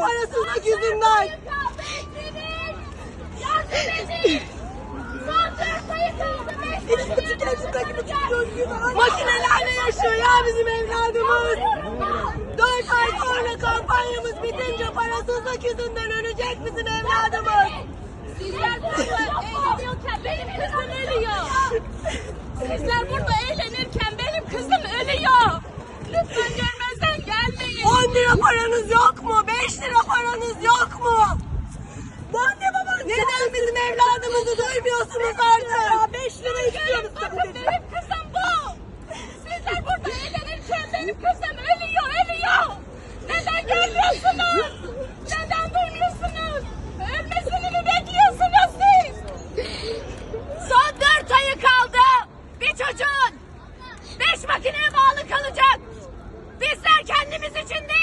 parasına güdümler. Makinelerle yaşıyor ya bizim evladımız. Dört ay sonra kampanyamız bitince parasızlık yüzünden ölecek bizim evladımız. Sizler burada eğleniyorken benim kızım ölüyor. Sizler burada eğlenirken benim kızım ölüyor. Lütfen gelmezden gelmeyin. 10 lira paranız yok. Evladımızı duymuyorsunuz artık? 5 lira istiyoruz. Benim kızım bu. Sizler burada eğlenirken benim kızım ölüyor, ölüyor. Neden görmüyorsunuz? Neden duymuyorsunuz? Ölmesini mi bekliyorsunuz siz? Son dört ayı kaldı. Bir çocuğun beş makineye bağlı kalacak. Bizler kendimiz için değil